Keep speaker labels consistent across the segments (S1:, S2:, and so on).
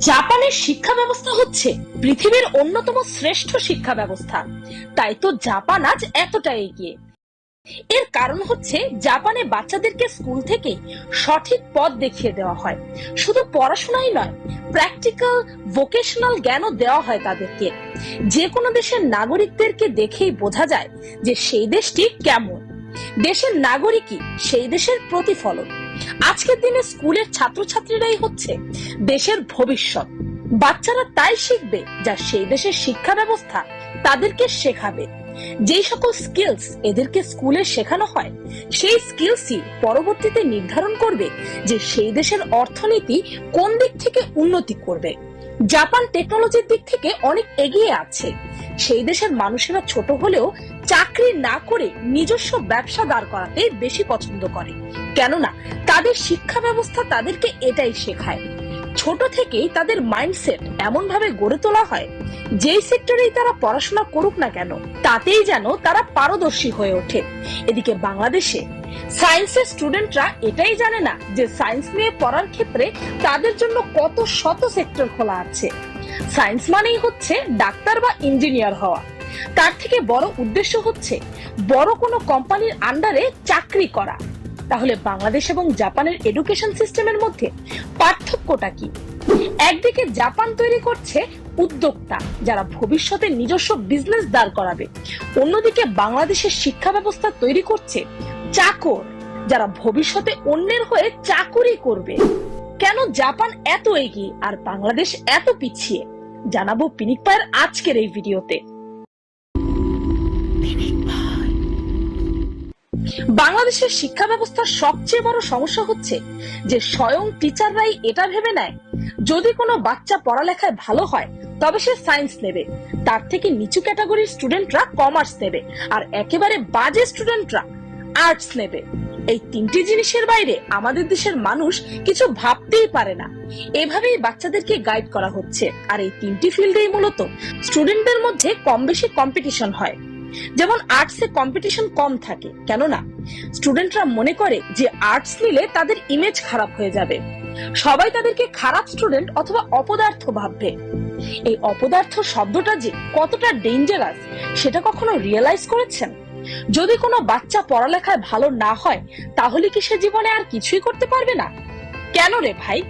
S1: জাপানের শিক্ষা ব্যবস্থা হচ্ছে পৃথিবীর অন্যতম শ্রেষ্ঠ শিক্ষা ব্যবস্থা। তাই তো জাপান আজ এতটা এগিয়ে। এর কারণ হচ্ছে জাপানে বাচ্চাদেরকে স্কুল থেকে সঠিক পথ দেখিয়ে দেওয়া হয়। শুধু পড়াশোনাই নয়, প্র্যাকটিক্যাল, ভোকেশনাল জ্ঞানও দেওয়া হয় তাদেরকে। যে কোনো দেশের নাগরিকদেরকে দেখেই বোঝা যায় যে সেই দেশটি কেমন। দেশের নাগরিকই সেই দেশের প্রতিফলন। আজকের দিনে স্কুলের ছাত্রছাত্রীরাই হচ্ছে দেশের ভবিষ্যৎ। বাচ্চারা তাই শিখবে যা সেই দেশের শিক্ষা ব্যবস্থা তাদেরকে শেখাবে। যেই সকল স্কিলস এদেরকে স্কুলে শেখানো হয়, সেই স্কিলসই পরবর্তীতে নির্ধারণ করবে যে সেই দেশের অর্থনীতি কোন দিক থেকে উন্নতি করবে। জাপান টেকনোলজির দিক থেকে অনেক এগিয়ে আছে। সেই দেশের মানুষেরা ছোট হলেও চাকরি না করে নিজস্ব ব্যবসা দাঁড় করাতে বেশি পছন্দ করে। কেননা, তাদের শিক্ষা ব্যবস্থা তাদেরকে এটাই শেখায়। ছোট থেকেই তাদের মাইন্ডসেট এমন ভাবে গড়ে তোলা হয়, যেই সেক্টরেই তারা পড়াশোনা করুক না কেন, তাতেই যেন তারা পারদর্শী হয়ে ওঠে। এদিকে বাংলাদেশে সায়েন্সের স্টুডেন্টরা এটাই জানে না যে সায়েন্স নিয়ে পড়ার ক্ষেত্রে তাদের জন্য কত শত সেক্টর খোলা আছে। সায়েন্স মানেই হচ্ছে ডাক্তার বা ইঞ্জিনিয়ার হওয়া। তার থেকে বড় উদ্দেশ্য হচ্ছে বড় কোনো কোম্পানির আন্ডারে চাকরি করা। তাহলে বাংলাদেশ এবং জাপানের এডুকেশন সিস্টেমের মধ্যে পার্থক্যটা কি? একদিকে জাপান তৈরি করছে উদ্যোক্তা, যারা ভবিষ্যতে নিজস্ব বিজনেস দাঁড় করাবে। অন্যদিকে বাংলাদেশের শিক্ষা ব্যবস্থা তৈরি করছে চাকর, যারা ভবিষ্যতে অন্যের হয়ে চাকুরি করবে। কেন জাপান এত এগিয়ে আর বাংলাদেশ এত পিছিয়ে? জানাব পিনিক পায়ের আজকের এই ভিডিওতে। বাংলাদেশের শিক্ষা ব্যবস্থার সবচেয়ে বড় সমস্যা হচ্ছে যে স্বয়ং টিচাররাই এটা ভেবে নেয়। যদি কোনো বাচ্চা পড়ালেখায় ভালো হয়, তবে সে সায়েন্স নেবে। তার থেকে নিচু ক্যাটাগরির স্টুডেন্টরা কমার্স নেবে আর একেবারে বাজে স্টুডেন্টরা আর্টস নেবে। এই তিনটি জিনিসের বাইরে আমাদের দেশের মানুষ কিছু ভাবতেই পারে না। এভাবেই বাচ্চাদেরকে গাইড করা হচ্ছে। আর এই তিনটি ফিল্ডেই মূলত স্টুডেন্টদের মধ্যে কম বেশি কম্পিটিশন হয়। যেমন আর্টসে কম্পিটিশন কম থাকে, কেননা স্টুডেন্টরা মনে করে যে আর্টস নিলে তাদের ইমেজ খারাপ হয়ে যাবে। সবাই তাদেরকে খারাপ স্টুডেন্ট অথবা অপদার্থ ভাববে। এই অপদার্থ শব্দটা যে কতটা ডেঞ্জারাস সেটা কখনো রিয়েলাইজ করেছেন? যদি কোনো বাচ্চা পড়ালেখায় ভালো না হয়, তাহলে কি সে জীবনে আর কিছুই করতে পারবে না? কেন রে ভাই?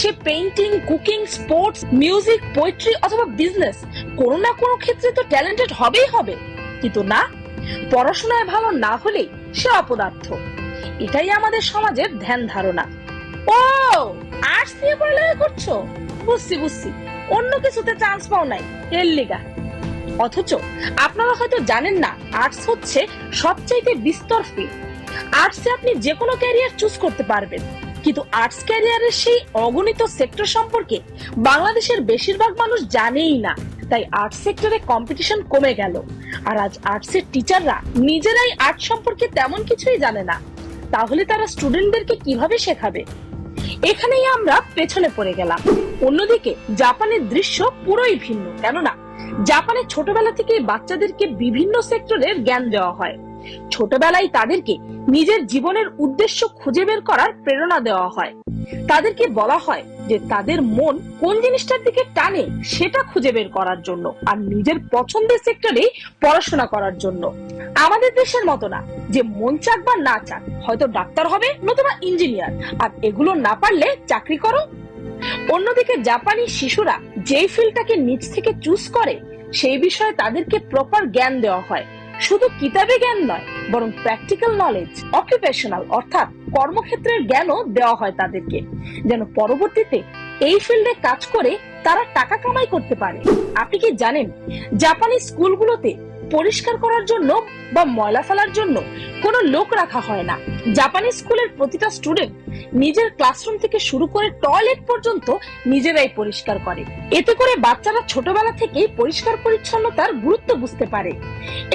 S1: সে painting cooking sports music poetry অথবা বিজনেস কোনো না কোনো ক্ষেত্রে তো ট্যালেন্টেড হবেই হবে। কিন্তু না। পড়াশোনায় ভালো না হলেই সে অপদার্থ। এটাই আমাদের সমাজের ধ্যান ধারণা। ও আর্টস নিয়ে পড়ালেখা করছ? বুঝছি বুঝছি। অন্য কিছুতে চান্স পাও নাই। এর লিগা। অথচ আপনারা হয়তো জানেন না আর্টস হচ্ছে সবচাইতে বিস্তর ফিল্ড আর্টসে আপনি যে কোনো ক্যারিয়ার চুজ করতে পারবেন। কিন্তু আর্টস ক্যারিয়ারের সেই অগণিত সেক্টর সম্পর্কে বাংলাদেশের বেশিরভাগ মানুষ জানেই না। তাই আর্ট সেক্টরে কম্পিটিশন কমে গেল। আর আজ আর্টসের টিচাররা নিজেরাই আর্ট সম্পর্কে তেমন কিছুই জানে না। তাহলে তারা স্টুডেন্টদেরকে কীভাবে শেখাবে? এখানেই আমরা পেছনে পড়ে গেলাম। অন্যদিকে, জাপানের দৃশ্য পুরোই ভিন্ন। কেননা, জাপানে ছোটবেলা থেকে বাচ্চাদেরকে বিভিন্ন সেক্টরের জ্ঞান দেওয়া হয়। ছোটবেলায় তাদেরকে নিজের জীবনের উদ্দেশ্য খুঁজে বের করার প্রেরণা দেওয়া হয়। তাদেরকে বলা হয় যে তাদের মন কোন জিনিসটার দিকে টানে সেটা খুঁজে বের করার জন্য আর নিজের পছন্দের সেক্টরে পড়াশোনা করার জন্য। আমাদের দেশের মতো না যে মন চাক বা না চাক, হয়তো ডাক্তার হবে নতুবা ইঞ্জিনিয়ার আর এগুলো না পারলে চাকরি করো। অন্যদিকে জাপানি শিশুরা যেই ফিল্ডটাকে নিজ থেকে চুজ করে, সেই বিষয়ে তাদেরকে প্রপার জ্ঞান দেওয়া হয়। শুধু কিতাবে জ্ঞান নয়, বরং প্র্যাকটিক্যাল নলেজ অকুপেশনাল অর্থাৎ কর্মক্ষেত্রের জ্ঞানও দেওয়া হয় তাদেরকে, যেন পরবর্তীতে এই ফিল্ডে কাজ করে তারা টাকা কামাই করতে পারে। আপনি কি জানেন, জাপানি স্কুলগুলোতে পরিষ্কার করার জন্য বা ময়লা ফেলার জন্য কোনো লোক রাখা হয় না। জাপানি স্কুলের প্রতিটা স্টুডেন্ট নিজের ক্লাসরুম থেকে শুরু করে টয়লেট পর্যন্ত নিজেরাই পরিষ্কার করে। এতে করে বাচ্চারা ছোটবেলা থেকেই পরিষ্কার পরিচ্ছন্নতার গুরুত্ব বুঝতে পারে।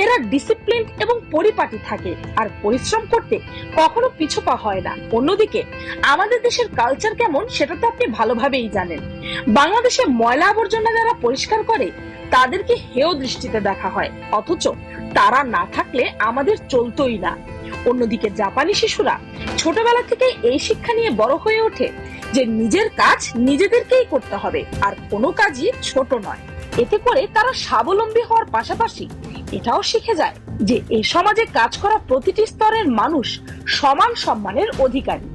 S1: এরা ডিসিপ্লিন এবং পরিপাটি থাকে আর পরিশ্রম করতে কখনো পিছপা হয় না। অন্যদিকে, আমাদের দেশের কালচার কেমন সেটা তো আপনি ভালোভাবেই জানেন। বাংলাদেশে ময়লা আবর্জনা যারা পরিষ্কার করে তাদেরকে হেয় দৃষ্টিতে দেখা হয়। অথচ তারা না থাকলে আমাদের চলতোই না। অন্যদিকে জাপানি শিশুরা ছোটবেলা থেকে এই শিক্ষা নিয়ে বড় হয়ে ওঠে যে নিজের কাজ নিজেদেরকেই করতে হবে, আর কোনো কাজই ছোট নয়। এতে করে তারা স্বাবলম্বী হওয়ার পাশাপাশি এটাও শিখে যায় যে এই সমাজে কাজ করা প্রতিটি স্তরের মানুষ সমান সম্মানের অধিকারী।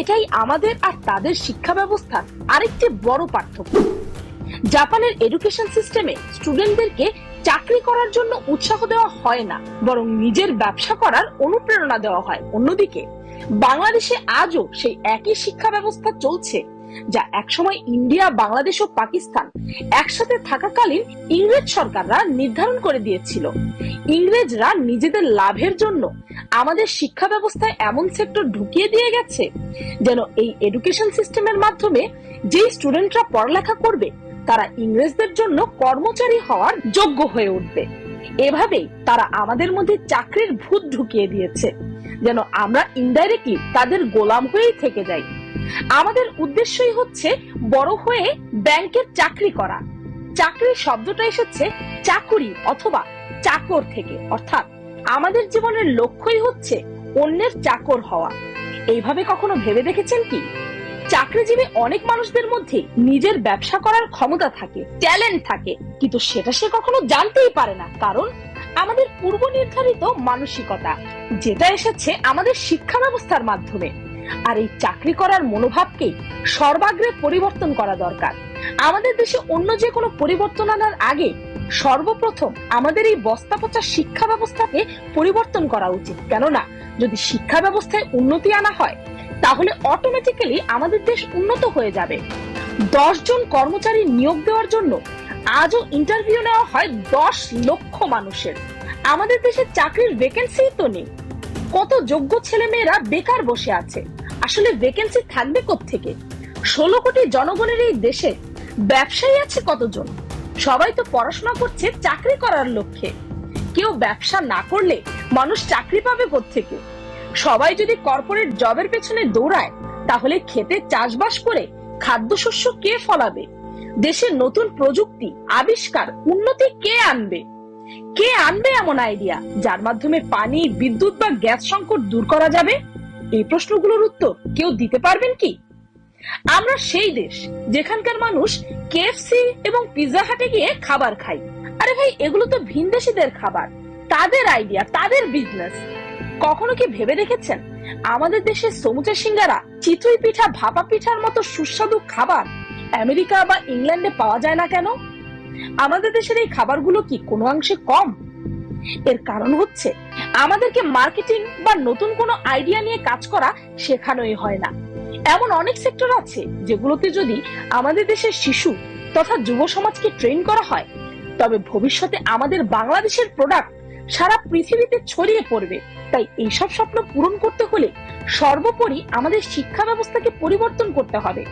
S1: এটাই আমাদের আর তাদের শিক্ষা ব্যবস্থার আরেকটি বড় পার্থক্য। জাপানের এডুকেশন সিস্টেমে স্টুডেন্টদেরকে চাকরি করার জন্য উৎসাহ দেওয়া হয় না, বরং নিজের ব্যবসা করার অনুপ্রেরণা দেওয়া হয়। অন্যদিকে, বাংলাদেশে আজও সেই একই শিক্ষা ব্যবস্থা চলছে, যা একসময় ইন্ডিয়া, বাংলাদেশ ও পাকিস্তান একসাথে থাকাকালীন ইংরেজ সরকাররা নির্ধারণ করে দিয়েছিল। ইংরেজরা নিজেদের লাভের জন্য আমাদের শিক্ষা ব্যবস্থায় এমন সেক্টর ঢুকিয়ে দিয়ে গেছে, যেন এই এডুকেশন সিস্টেমের মাধ্যমে যেই স্টুডেন্টরা পড়ালেখা করবে তারা ইংরেজদের জন্য কর্মচারী হওয়ার যোগ্য হয়ে উঠবে। এভাবেই তারা আমাদের মধ্যে চাকরির ভূত ঢুকিয়ে দিয়েছে, যেন আমরা ইনডাইরেক্টলি তাদের গোলাম হয়েই থেকে যাই। আমাদের উদ্দেশ্যই হচ্ছে বড় হয়ে ব্যাংকের চাকরি করা। চাকরি শব্দটা এসেছে চাকুরি অথবা চাকর থেকে, অর্থাৎ আমাদের জীবনের লক্ষ্যই হচ্ছে অন্যের চাকর হওয়া। এইভাবে কখনো ভেবে দেখেছেন কি? চাকরিজীবী অনেক মানুষদের মধ্যে নিজের ব্যবসা করার ক্ষমতা থাকে ট্যালেন্ট থাকে। কিন্তু সেটা সে কখনো জানতেই পারে না, কারণ আমাদের পূর্ব নির্ধারিত মানসিকতা, যেটা এসেছে আমাদের শিক্ষা ব্যবস্থার মাধ্যমে। আর এই চাকরি করার মনোভাবকেই সর্বাগ্রে পরিবর্তন করা দরকার। আমাদের দেশে অন্য যে কোনো পরিবর্তন আনার আগে সর্বপ্রথম আমাদের এই বস্তা পচা শিক্ষা ব্যবস্থাকে পরিবর্তন করা উচিত। কেননা, যদি শিক্ষা ব্যবস্থায় উন্নতি আনা হয় তাহলে অটোমেটিক্যালি আমাদের দেশ উন্নত হয়ে যাবে। দশ জন কর্মচারী নিয়োগ দেওয়ার জন্য আজও ইন্টারভিউ নেওয়া হয় দশ লক্ষ মানুষের। আমাদের দেশে চাকরির ভ্যাকেন্সি তো নেই। কত যোগ্য ছেলে মেয়েরা বেকার বসে আছে। আসলে ভ্যাকেন্সি থাকবে থেকে ষোলো কোটি জনগণের এই দেশে ব্যবসায়ী আছে কতজন? সবাই তো পড়াশোনা করছে, চাকরি করার লক্ষ্যে। কেউ ব্যবসা না করলে মানুষ চাকরি পাবে থেকে সবাই যদি কর্পোরেট জবের পেছনে দৌড়ায়, তাহলে খেতে চাষবাস করে খাদ্যশস্য কে ফলাবে? দেশের নতুন প্রযুক্তি, আবিষ্কার, উন্নতি কে আনবে? কে আনবে এমন আইডিয়া যার মাধ্যমে পানি, বিদ্যুৎ বা গ্যাস সংকট দূর করা যাবে? এই প্রশ্নগুলোর উত্তর কেউ দিতে পারবেন কি? আমরা সেই দেশ, যেখানকার মানুষ কেএফসি এবং পিৎজা হাটে গিয়ে খাবার খাই আরে ভাই, এগুলো তো ভিনদেশীদের খাবার। তাদের আইডিয়া তাদের বিজনেস কখনো কি ভেবে দেখেছেন? আমাদের দেশের সমুচা সিঙ্গারা, চিতই পিঠা, ভাপা পিঠার মতো সুস্বাদু খাবার আমেরিকা বা ইংল্যান্ডে পাওয়া যায় না কেন? আমাদের দেশের এই খাবারগুলো কি কোনো অংশে কম? এর কারণ হচ্ছে, আমাদেরকে মার্কেটিং বা নতুন কোনো আইডিয়া নিয়ে কাজ করা শেখানোই হয় না। এমন অনেক সেক্টর আছে যেগুলোতে যদি আমাদের দেশের শিশু তথা যুব সমাজকে ট্রেন করা হয়, তবে ভবিষ্যতে আমাদের বাংলাদেশের প্রোডাক্ট সারা পৃথিবীতে ছড়িয়ে পড়বে। তাই এইসব স্বপ্ন পূরণ করতে হলে সর্বোপরি আমাদের শিক্ষা ব্যবস্থাকে পরিবর্তন করতে হবে।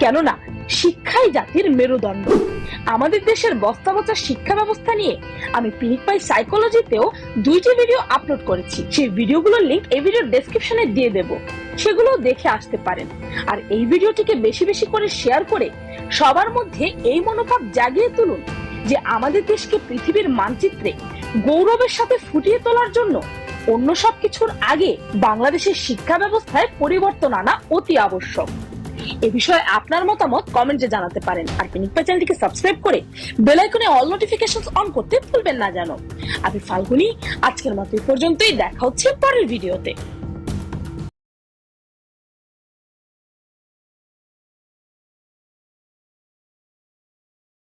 S1: কেননা, শিক্ষাই জাতির মেরুদণ্ড। আমাদের দেশের বস্তা বস্তা শিক্ষা ব্যবস্থা নিয়ে আমি পিনিক পাই সাইকোলজিতেও দুইটি ভিডিও আপলোড করেছি। সেই ভিডিওগুলোর লিংক এই ভিডিওর ডেসক্রিপশনে দিয়ে দেব। সেগুলো দেখে আসতে পারেন। আর এই ভিডিওটিকে বেশি বেশি করে শেয়ার করে সবার মধ্যে এই মনোভাব জাগিয়ে তুলুন যে আমাদের দেশকে পৃথিবীর মানচিত্রে গৌরবের সাথে ফুটিয়ে তোলার জন্য অন্য সব কিছুর আগে বাংলাদেশের শিক্ষা ব্যবস্থায় পরিবর্তন আনা অতি আবশ্যক। এ বিষয়ে আপনার মতামত কমেন্টে জানাতে পারেন। আর পিনিকপা চ্যানেলটিকে সাবস্ক্রাইব করে বেল আইকনে অল নোটিফিকেশন অন করতে ভুলবেন না জানো। আমি ফাল্গুনি, আজকের মতো এই পর্যন্তই। দেখা হচ্ছে পরের ভিডিওতে।